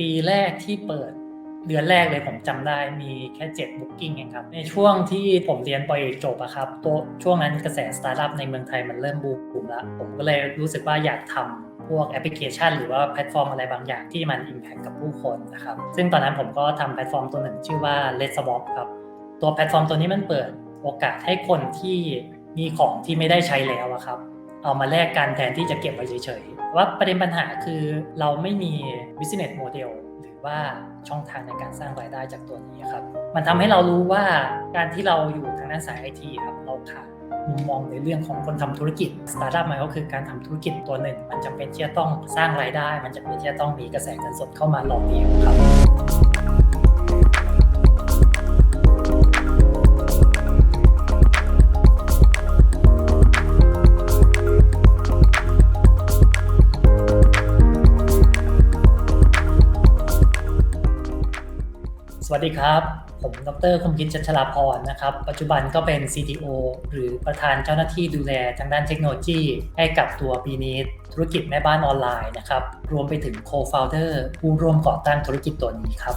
ปีแรกที่เปิดเดือนแรกเลยผมจำได้มีแค่7 Booking เองครับ ในช่วงที่ผมเรียนปอเอกจบอะครับตัวช่วงนั้นกระแสสตาร์ทอัพในเมืองไทยมันเริ่มบูมแล้ว ผมก็เลยรู้สึกว่าอยากทำพวกแอปพลิเคชัน หรือว่าแพลตฟอร์มอะไรบางอย่างที่มัน Impact กับผู้คนนะครับ ซึ่งตอนนั้นผมก็ทำแพลตฟอร์มตัวหนึ่งชื่อว่า Let's Swap ครับ ตัวแพลตฟอร์มตัวนี้มันเปิดโอกาสให้คนที่มีของที่ไม่ได้ใช้แล้วอะครับ เอามาแลกกันแทนที่จะเก็บไว้เฉยๆ ว่าประเด็นปัญหาคือเราไม่มี business model หรือว่าช่องทางในการสร้างรายได้จากตัวนี้ครับ มันทำให้เรารู้ว่าการที่เราอยู่ทางด้านสายไอทีครับเราขาดมุมมองในเรื่องของคนทำธุรกิจสตาร์ทอัพมันก็คือการทำธุรกิจตัวหนึ่ง มันจำเป็นที่จะต้องสร้างรายได้ มันจำเป็นที่จะต้องมีกระแสเงินสดเข้ามาหล่อเลี้ยงครับ สวัสดีครับ ผมดรคมกิจชัชลาพรนะครับ ปัจจุบันก็เป็น CTO หรือประธานเจ้าหน้าที่ดูแลทางด้านเทคโนโลยี ให้กับตัวปีนี้ธุรกิจแม่บ้านออนไลน์นะครับ รวมไปถึง Co-founder ผู้ร่วมก่อตั้งธุรกิจตัวนี้ครับ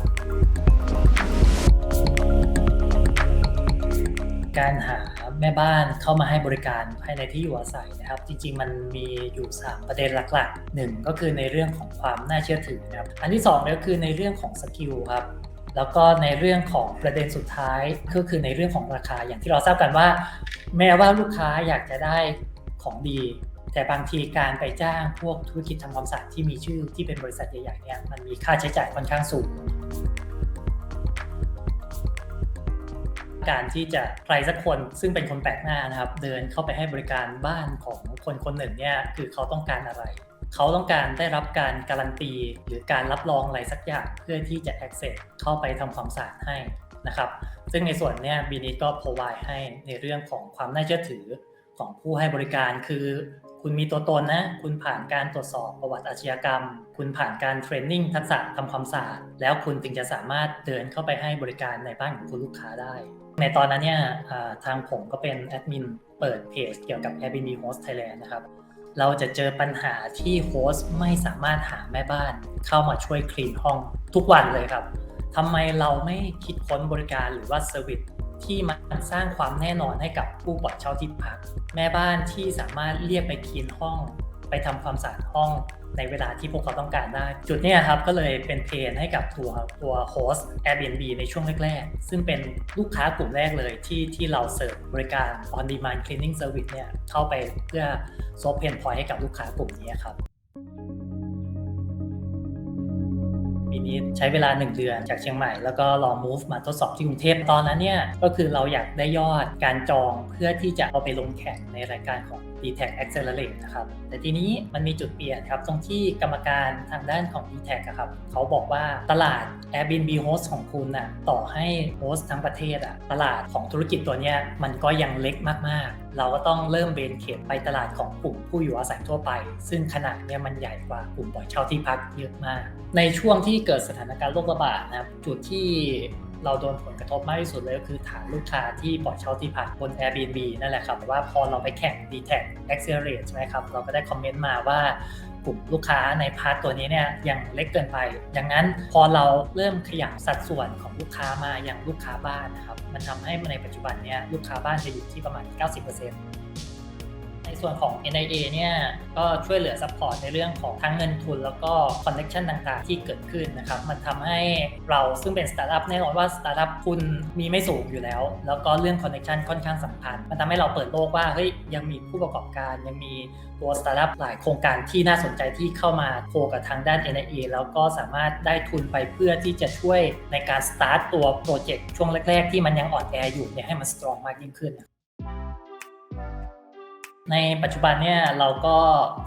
การหาแม่บ้านเข้ามาให้บริการภายในที่อยู่อาศัยนะครับ จริง ๆ มันมีอยู่ 3 ประเด็นหลักๆหนึ่งก็คือในเรื่องของความน่าเชื่อถือนะครับ อันที่2ก็คือในเรื่องของสกิลครับ แล้วก็ในเรื่องของประเด็นสุดท้ายก็คือในเรื่องของราคาอย่างที่เราทราบกันว่า แม้ว่าลูกค้าอยากจะได้ของดี แต่บางทีการไปจ้างพวกธุรกิจทำความสะอาดที่มีชื่อที่เป็นบริษัทใหญ่ๆเนี่ยมันมีค่าใช้จ่ายค่อนข้างสูง การที่จะใครสักคนซึ่งเป็นคนแปลกหน้านะครับ เดินเข้าไปให้บริการบ้านของคนคนหนึ่งเนี่ยคือเขาต้องการอะไร เขาต้องการได้รับการการันตี หรือการรับรองอะไรสักอย่างเพื่อที่จะ access เข้าไปทำความสะอาดให้นะครับ ซึ่งในส่วนนี้บีนิก็ provide ให้ในเรื่องของความน่าเชื่อถือของผู้ให้บริการคือ คุณมีตัวตนนะ คุณผ่านการตรวจสอบประวัติอาชญากรรม คุณผ่านการเทรนนิ่งทักษะทำความสะอาดแล้วคุณถึงจะสามารถเดินเข้าไปให้บริการในบ้านของคุณลูกค้าได้ ในตอนนั้นเนี่ยทางผมก็เป็นแอดมินเปิดเพจเกี่ยวกับ Airbnb Host Thailand นะครับ เราจะเจอปัญหาที่โฮสต์ไม่สามารถหาแม่บ้าน เข้ามาช่วยคลีนห้องทุกวันเลยครับทำไมเราไม่คิดค้นบริการหรือว่าเซอร์วิสที่มันสร้างความแน่นอนให้กับผู้ปล่อยเช่าที่พัก แม่บ้านที่สามารถเรียกไปคลีนห้อง ไปทำความสะอาดห้องในเวลาที่พวกเขาต้องการได้ จุดนี้ครับก็เลยเป็นเพนให้กับตัวตัวโฮสต์ Airbnb ในช่วงแรกๆ ซึ่งเป็นลูกค้ากลุ่มแรกเลยที่ที่เราเสิร์ฟบริการ on demand cleaning service เนี่ยเข้าไปเพื่อโซฟเพนพอยให้กับลูกค้ากลุ่มนี้ครับปีนี้ใช้เวลา 1 เดือนจากเชียงใหม่แล้วก็ลอง move มาทดสอบที่กรุงเทพตอนนั้นเนี่ยก็คือเราอยากได้ยอดการจองเพื่อที่จะเอาไปลงแข่งในรายการของ d t a c Accelerate นะครับ แต่ทีนี้มันมีจุดเปลี่ยนครับ ตรงที่กรรมการทางด้านของ d t a c ครับ เขาบอกว่าตลาด Airbnb Host ของคุณน่ะต่อให้โฮสต์ทั้งประเทศอะตลาดของธุรกิจตัวเนี้ยมันก็ยังเล็กมากๆ เราก็ต้องเริ่มเบนเขตไปตลาดของกลุ่มผู้อยู่อาศัยทั่วไป ซึ่งขนาดเนี่ยมันใหญ่กว่ากลุ่มปล่อยเช่าที่พักเยอะมาก ในช่วงที่เกิดสถานการณ์โรคระบาดนะครับจุดที่ เราโดนผลกระทบมากที่สุดเลยก็คือฐานลูกค้าที่ปล่อยเช่าที่พักบน Airbnb นั่นแหละครับแต่ว่าพอเราไปแข่ง d t a c Accelerate ใช่ไหมครับ เราก็ได้คอมเมนต์มาว่ากลุ่มลูกค้าในพาร์ทตัวนี้เนี่ยยังเล็กเกินไป ดังนั้นพอเราเริ่มขยายสัดส่วนของลูกค้ามาอย่างลูกค้าบ้านนะครับ มันทำให้ในปัจจุบันเนี่ยลูกค้าบ้านจะอยู่ที่ประมาณ 90%ใน ส่วนของ NIA เนี่ยก็ช่วยเหลือซัพพอร์ตในเรื่องของทั้งเงินทุน แล้วก็คอนเน c ชันต่างๆ ที่เกิดขึ้นนะครับ มันทำให้เราซึ่งเป็นสตาร์ทอัพแน่นอนว่าสตาร์ทอัพคุณมีไม่สูงอยู่แล้ว แล้วก็เรื่องคอนเน c ชันค่อนข้างสำคัญ มันทำให้เราเปิดโลกว่าเฮ้ยยังมีผู้ประกอบการยังมีตัวสตาร์ทอัพหลายโครงการที่น่าสนใจที่เข้ามาโคกับทางด้าน NIA แล้วก็สามารถได้ทุนไปเพื่อที่จะช่วยในการสตาร์ตตัวโปรเจกต์ช่วงแรก ๆ ที่มันยังอ่อนแออยู่เนี่ยให้มันสตรองมากยิ่งขึ้น ในปัจจุบันเนี่ยเราก็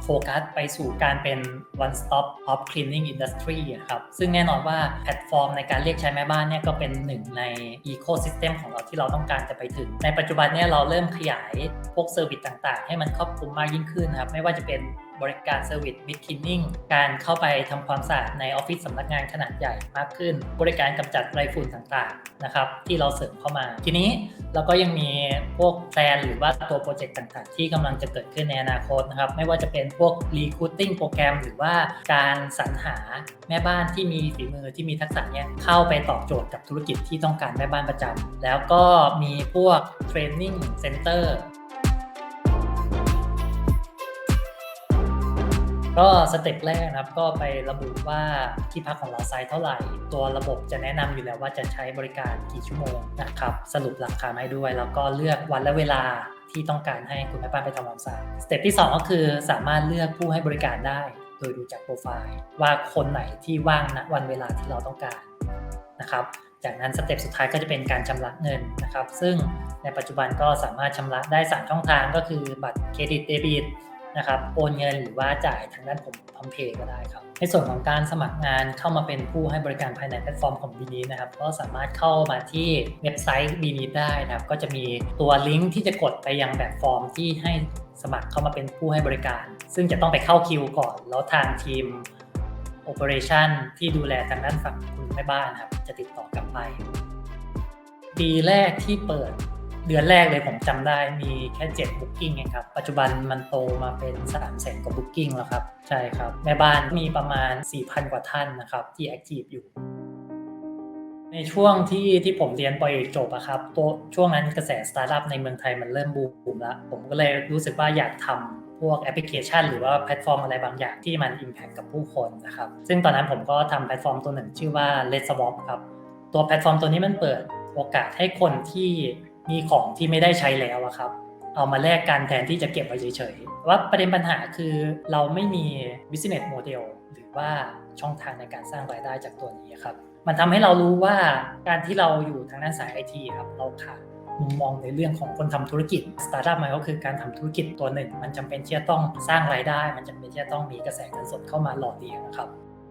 โฟกัสไปสู่การเป็น one stop of cleaning industry ครับ ซึ่งแน่นอนว่าแพลตฟอร์มในการเรียกใช้แม่บ้านเนี่ยก็เป็นหนึ่งใน ecosystem ของเราที่เราต้องการจะไปถึง ในปัจจุบันเนี่ยเราเริ่มขยายพวกเซอร์วิสต่างๆ ให้มันครอบคลุมมากยิ่งขึ้นครับ ไม่ว่าจะเป็น บริการเซอร์วิสบิ๊กคินนิ่งการเข้าไปทำความสะอาดในออฟฟิศสำนักงานขนาดใหญ่มากขึ้น บริการกำจัดไรฝุ่นต่างๆนะครับที่เราเสริมเข้ามา ทีนี้เราก็ยังมีพวกแพลนหรือว่าตัวโปรเจกต์ต่างๆ ที่กำลังจะเกิดขึ้นในอนาคตนะครับไม่ว่าจะเป็นพวก recruiting โปรแกรม หรือว่าการสรรหาแม่บ้านที่มีฝีมือที่มีทักษะเนี้ยเข้าไปตอบโจทย์กับธุรกิจที่ต้องการแม่บ้านประจำแล้วก็มีพวก training center ก็สเต็ปแรกนะครับก็ไประบุว่าที่พักของเราไซส์เท่าไหร่ ตัวระบบจะแนะนำอยู่แล้วว่าจะใช้บริการกี่ชั่วโมงนะครับสรุปราคาให้ด้วย แล้วก็เลือกวันและเวลาที่ต้องการให้คุณแม่บ้านไปทำความสะอาดสเต็ปที่ 2 ก็คือสามารถเลือกผู้ให้บริการได้ โดยดูจากโปรไฟล์ ว่าคนไหนที่ว่างณวันเวลาที่เราต้องการนะครับจากนั้นสเต็ปสุดท้ายก็จะเป็นการชำระเงินนะครับ ซึ่งในปัจจุบันก็สามารถชำระได้3ช่องทางก็คือบัตรเครดิตเดบิต นะครับโอนเงินหรือว่าจ่ายทางด้านผมพร้อมเพย์ก็ได้ครับ ในส่วนของการสมัครงานเข้ามาเป็นผู้ให้บริการภายในแพลตฟอร์มของ b ีนีนะครับก็สามารถเข้ามาที่เว็บไซต์ b ีนีได้นะครับ ก็จะมีตัวลิงก์ที่จะกดไปยังแบบฟอร์มที่ให้สมัครเข้ามาเป็นผู้ให้บริการ ซึ่งจะต้องไปเข้าคิวก่อน แล้วทางทีม Operation ที่ดูแลทางด้านฝั่งคุณแม่บ้านนะครับ จะติดต่อกลับไป ปีแรกที่เปิด เดือนแรกเลยผมจำได้มีแค่7 Booking เองครับ ปัจจุบันมันโตมาเป็น3แสนกว่า Booking แล้วครับ ใช่ครับ แม่บ้านมีประมาณ 4,000 กว่าท่านนะครับ ที่ Active อยู่ในช่วงที่ที่ผมเรียนปอเอกจบอะครับตัวช่วงนั้นกระแสสตาร์ทอัพในเมืองไทยมันเริ่มบูมแล้ว ผมก็เลยรู้สึกว่าอยากทำพวกแอปพลิเคชัน หรือว่าแพลตฟอร์มอะไรบางอย่างที่มัน Impact กับผู้คนนะครับ ซึ่งตอนนั้นผมก็ทำแพลตฟอร์มตัวหนึ่งชื่อว่า Let's Swap ครับ ตัวแพลตฟอร์มตัวนี้มันเปิดโอกาสให้คนที่ มีของที่ไม่ได้ใช้แล้วอะครับ เอามาแลกกันแทนที่จะเก็บไว้เฉยๆ ว่าประเด็นปัญหาคือเราไม่มี business model หรือว่าช่องทางในการสร้างรายได้จากตัวนี้ครับ มันทำให้เรารู้ว่าการที่เราอยู่ทางด้านสายไอทีครับเราขาดมุมมองในเรื่องของคนทำธุรกิจสตาร์ทอัพมันก็คือการทำธุรกิจตัวหนึ่ง มันจำเป็นที่จะต้องสร้างรายได้ มันจำเป็นที่จะต้องมีกระแสเงินสดเข้ามาหล่อเลี้ยงนะครับ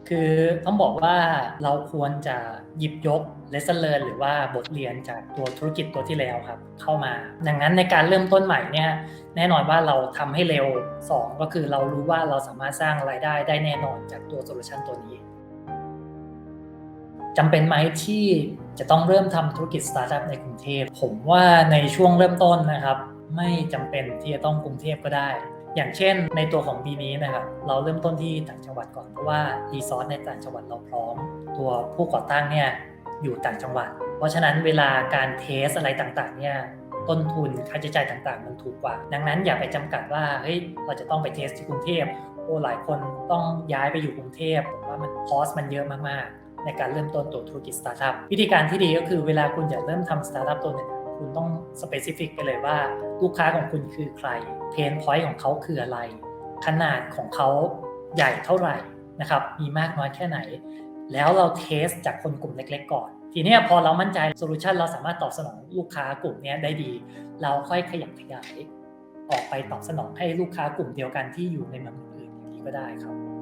คือต้องบอกว่าเราควรจะหยิบยก lesson learn หรือว่าบทเรียนจากตัวธุรกิจตัวที่แล้วครับ เข้ามา ดังนั้นในการเริ่มต้นใหม่เนี่ยแน่นอนว่าเราทำให้เร็ว 2 ก็คือเรารู้ว่าเราสามารถสร้างรายได้ได้แน่นอนจากตัวโซลูชันตัวนี้จำเป็นไหมที่จะต้องเริ่มทำธุรกิจสตาร์ทอัพในกรุงเทพผมว่าในช่วงเริ่มต้นนะครับ ไม่จำเป็นที่จะต้องกรุงเทพก็ได้ อย่างเช่นในตัวของปีนี้นะครับเราเริ่มต้นที่ต่างจังหวัดก่อนเพราะว่ารีซอสในต่างจังหวัดเราพร้อม ตัวผู้ก่อตั้งเนี่ยอยู่ต่างจังหวัด เพราะฉะนั้นเวลาการเทสอะไรต่างๆเนี่ยต้นทุนค่าใช้จ่ายต่างๆ มันถูกกว่า ดังนั้นอย่าไปจำกัดว่าเฮ้ยเราจะต้องไปเทสที่กรุงเทพโอ้หลายคนต้องย้ายไปอยู่กรุงเทพผมว่ามันคอสมันเยอะมากๆ ในการเริ่มต้นตัวธุรกิจสตาร์ทอัพวิธีการที่ดีก็คือเวลาคุณจะเริ่มทำสตาร์ทอัพตัวนึ่งคุณต้องสเปซิฟิกไปเลยว่าลูกค้าของคุณคือใคร เพนพอยต์ของเขาคืออะไร ขนาดของเขาใหญ่เท่าไหร่นะครับ มีมากน้อยแค่ไหน แล้วเราเทสจากคนกลุ่มเล็ก ๆ ก่อน ทีนี้พอเรามั่นใจโซลูชันเราสามารถตอบสนองลูกค้ากลุ่มนี้ได้ดี เราค่อยขยับขยาย ออกไปตอบสนองให้ลูกค้ากลุ่มเดียวกันที่อยู่ในเมืองอื่นๆอย่างนี้ก็ได้ครับ